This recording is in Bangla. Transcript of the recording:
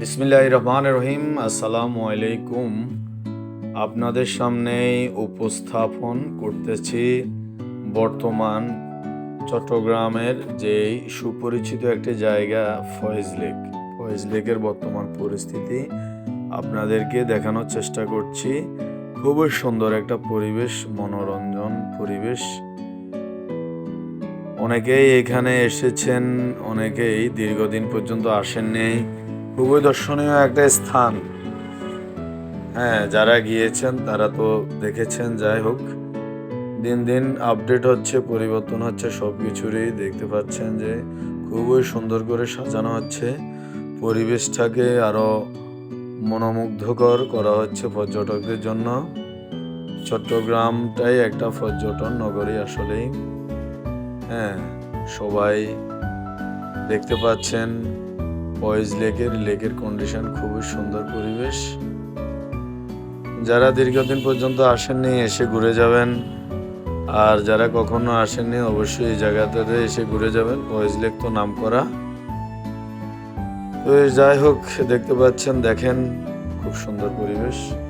বিসমিল্লাহ রহমান রহিম। আসসালামু আলাইকুম আপনাদের সামনে উপস্থাপন করতেছি বর্তমান চট্টগ্রামের যে সুপরিচিত একটি জায়গা, ফয়েজ লেক। ফয়েজ লেকের বর্তমান পরিস্থিতি আপনাদেরকে দেখানোর চেষ্টা করছি। খুবই সুন্দর একটা পরিবেশ, মনোরঞ্জন পরিবেশ। অনেকেই এখানে এসেছেন, অনেকেই দীর্ঘদিন পর্যন্ত আসেননি। খুবই দর্শনীয় একটা স্থান। হ্যাঁ যারা গিয়েছেন তারা তো দেখেছেন, যাই হোক। দিন দিন আপডেট হচ্ছে, পরিবর্তন হচ্ছে সব কিছুরই দেখতে পাচ্ছেন যে খুবই সুন্দর করে সাজানো হচ্ছে। পরিবেশটাকে আরও মনোমুগ্ধকর করা হচ্ছে পর্যটকদের জন্য। চট্টগ্রামটাই একটা পর্যটন নগরী আসলেই। হ্যাঁ সবাই দেখতে পাচ্ছেন। বয়েজ লেকের লেকের কন্ডিশন খুবই সুন্দর পরিবেশ। যারা দীর্ঘদিন পর্যন্ত আসেননি, এসে ঘুরে যাবেন। আর যারা কখনো আসেননি, অবশ্যই এই জায়গাটাতে এসে ঘুরে যাবেন। বয়েজ লেক তো নাম করা। তো যাই হোক, দেখতে পাচ্ছেন, দেখেন, খুব সুন্দর পরিবেশ।